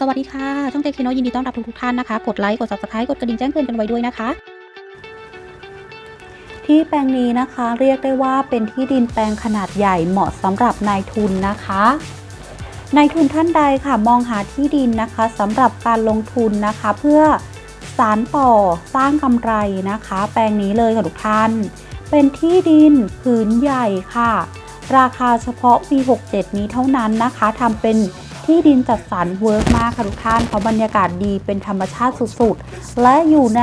สวัสดีค่ะ ช่องเจคโนยินดีต้อนรับทุกทุกท่านนะคะ กดไลค์ กด subscribe กดกระดิ่งแจ้งเตือนกันไว้ด้วยนะคะ ที่แปลงนี้นะคะเรียกได้ว่าเป็นที่ดินแปลงขนาดใหญ่เหมาะสำหรับนายทุนนะคะนายทุนท่านใดค่ะมองหาที่ดินนะคะสำหรับการลงทุนนะคะ เพื่อสารต่อสร้างกำไรนะคะ แปลงนี้เลยค่ะทุกท่าน เป็นที่ดินผืนใหญ่ค่ะ ราคาเฉพาะปี 67 นี้เท่านั้นนะคะทำเป็น ที่ดินจัดสรรเวิร์กมากค่ะทุกท่านเพราะบรรยากาศดีเป็นธรรมชาติสุดๆ และอยู่ใน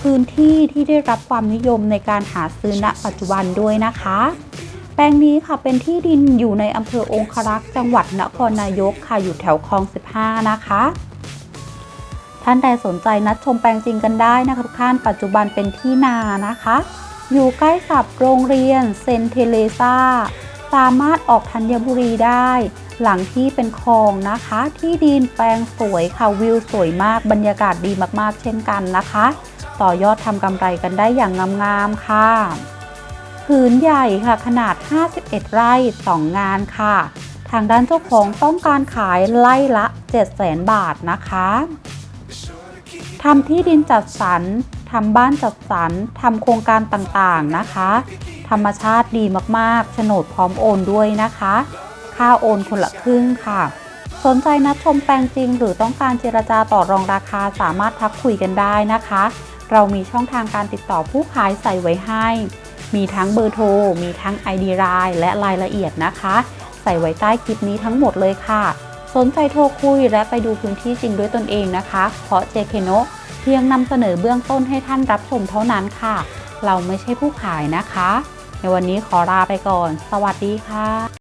พื้นที่ที่ได้รับความนิยมในการหาซื้อณปัจจุบันด้วยนะคะ แปลงนี้ค่ะเป็นที่ดินอยู่ในอำเภอองครักษ์จังหวัดนครนายกค่ะอยู่แถวคลอง 15 นะคะท่านใดสนใจนัดชมแปลงจริงกันได้นะคะทุกท่านปัจจุบันเป็นที่นานะคะ อยู่ใกล้กับโรงเรียนเซนเทเลซา สามารถออกธัญบุรีได้ หลังที่เป็นคลองนะคะ ที่ดินแปลงสวยค่ะวิวสวยมากบรรยากาศดีมากๆ เช่นกันนะคะ ต่อยอดทำกำไรกันได้อย่างงามๆค่ะผืนใหญ่ค่ะขนาด 51 ไร่ 2 งานค่ะ ทางด้านเจ้าของต้องการขายไร่ละ 700,000 บาทนะคะทำที่ดินจัดสรรทำบ้านจัดสรรทำโครงการต่างๆนะคะ ธรรมชาติดีมากๆโฉนดพร้อมโอนด้วยนะคะ ค่าโอนคนละครึ่งค่ะ สนใจนัดชมแปลงจริง หรือต้องการเจรจาต่อรองราคาสามารถทักคุยกันได้นะคะ เรามีช่องทางการติดต่อผู้ขายใส่ไว้ให้ มีทั้งเบอร์โทร มีทั้ง ID ไลน์และรายละเอียดนะคะ ใส่ไว้ใต้คลิปนี้ทั้งหมดเลยค่ะ สนใจโทรคุยและไปดูพื้นที่จริงด้วยตนเองนะคะ เพราะ JK n o เพียงนำเสนอเบื้องต้นให้ท่านรับชมเท่านั้นค่ะ เราไม่ใช่ผู้ขายนะคะ ในวันนี้ขอลาไปก่อน สวัสดีค่ะ